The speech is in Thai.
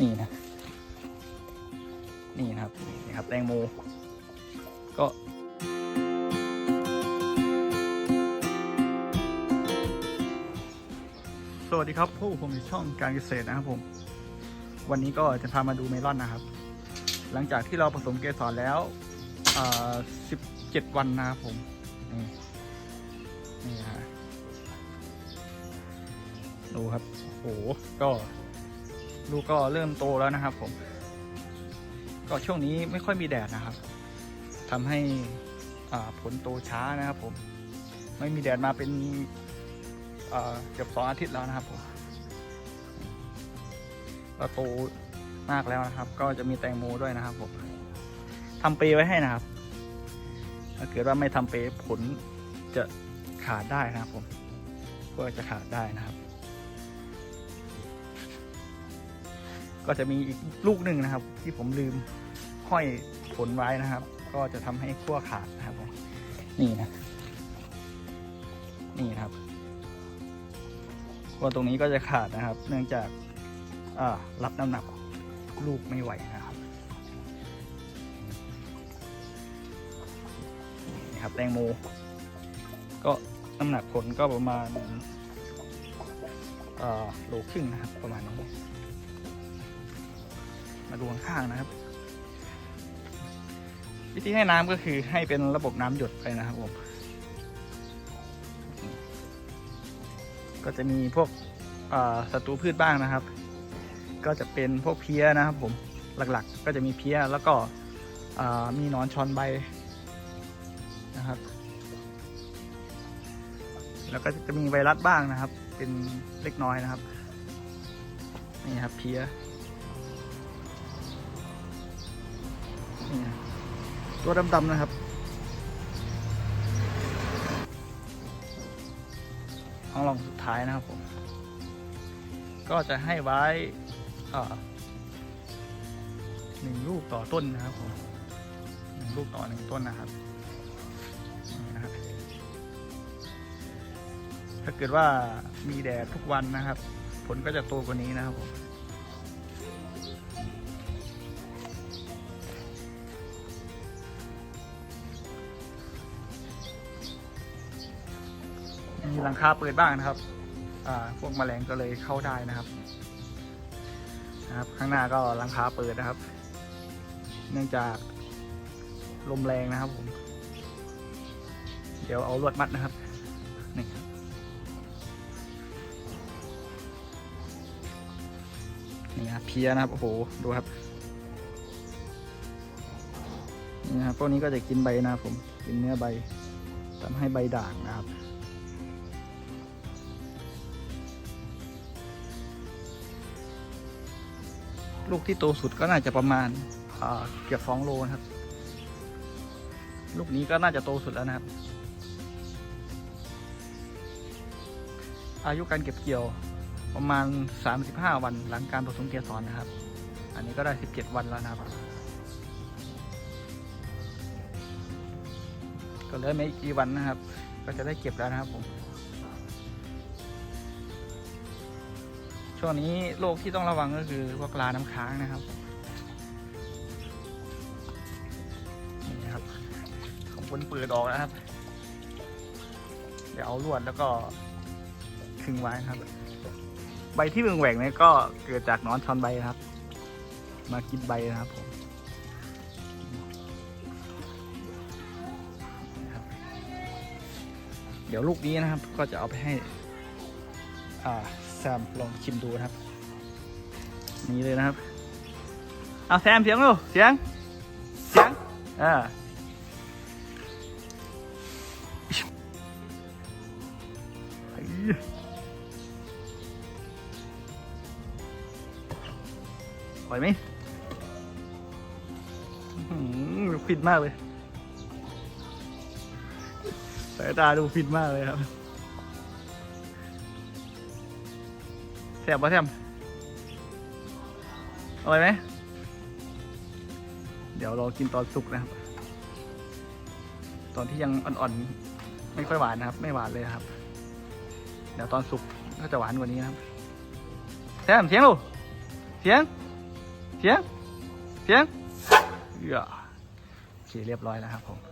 นี่นะ นี่นะครับนี่ครับแตงโม ก็สวัสดีครับพวกผมอยู่ช่องการเกษตรนะครับผม วันนี้ก็จะพามาดูเมลอนนะครับ หลังจากที่เราผสมเกสรแล้วอ่า17วันนะครับผม นี่นี่ฮะดูครับ โอ้โห ก็ ลูกก็เริ่มโตแล้วนะครับ ผม ก็ช่วงนี้ไม่ค่อยมีแดดนะครับทำให้ผลโตช้านะครับ ผม ไม่มีแดดมาเป็นเกือบสองอาทิตย์แล้วนะครับผมก็โตมากแล้วนะครับ ก็จะมีแตงโมด้วยนะครับ ผมทำเปไว้ให้นะครับ ถ้าเกิดว่าไม่ทำเปผลจะขาดได้นะครับ ผม ก็จะขาดได้นะครับ ก็จะมีอีกลูกหนึ่งนะครับ ที่ผมลืมห้อยผลไว้นะครับ ก็จะทำให้ขั้วขาดนะครับผมนี่นะ นี่นะครับขั้วตรงนี้ก็จะขาดนะครับ เนื่องจากรับน้ำหนักลูกไม่ไหวนะครับนี่ครับแตงโมก็น้ำหนักผลก็ประมาณโลครึ่งนะครับประมาณนี้ มาดูข้างๆนะครับ วิธีให้น้ำก็คือให้เป็นระบบน้ำหยดไปนะครับผมก็จะมีพวกศัตรูพืชบ้างนะครับ ก็จะเป็นพวกเพี้ยนะครับผมหลักๆ ก็จะมีเพี้ยแล้วก็มีนอนชอนใบนะครับ แล้วก็จะมีไวรัสบ้างนะครับ เป็นเล็กน้อยนะครับนี่ครับเพี้ย ตัวดำๆนะครับ ห้องลองสุดท้ายนะครับผม ก็จะให้ไว้หนึ่งลูกต่อต้นนะครับผมหนึ่งลูกต่อหนึ่งต้นนะครับนะครับ ถ้าเกิดว่ามีแดดทุกวันนะครับ ผลก็จะโตกว่านี้นะครับผม หลังคาเปิดบ้างนะครับพวกแมลงก็เลยเข้าได้นะครับนะครับ ข้างหน้าก็หลังคาเปิดนะครับ เนื่องจากลมแรงนะครับผม เดี๋ยวเอาลวดมัดนะครับนี่ครับนี่ครับเพียนะครับโอ้โหดูครับนี่นะครับพวกนี้ก็จะกินใบนะครับผมกินเนื้อใบทำให้ใบด่างนะครับ ลูกที่โตสุดก็น่าจะประมาณอ่าเกือบสองโลนะครับ ลูกนี้ก็น่าจะโตสุดแล้วนะครับ อายุการเก็บเกี่ยวประมาณ 35 วันหลังการผสมเกสรนะครับ อันนี้ก็ได้ 17 วันแล้วนะครับ ก็เหลือไม่กี่วันนะครับ ก็จะได้เก็บแล้วนะครับผม ช่วงนี้โรคที่ต้องระวังก็คือพวกลาน้ำค้างนะครับนี่นะครับของคนเปิดออกนะครับ เดี๋ยวเอาลวดแล้วก็ขึงไว้ครับ ใบที่เบืองแหว่งเนี่ยก็เกิดจากนอนชอนใบนะครับ มากินใบนะครับผมเดี๋ยวลูกนี้นะครับก็จะเอาไปให้อ่า แซมลองชิมดูนะครับ นี่เลยนะครับ เอาแซมเสียงดูเสียง เสียงอ่าเฮ้ยไหวไหมหือฟินมากเลยสายตาดูฟินมากเลยครับ ซ่บปะแซมอร่อยไหม เดี๋ยวเรากินตอนสุกนะครับ ตอนที่ยังอ่อนๆ ไม่ค่อยหวานนะครับ ไม่หวานเลยครับ เดี๋ยวตอนสุกก็จะหวานกว่านี้นะครับแซมเสียงลูกเสียงเพียงเพียงเอื้อโอเคเรียบร้อยแล้วครับผม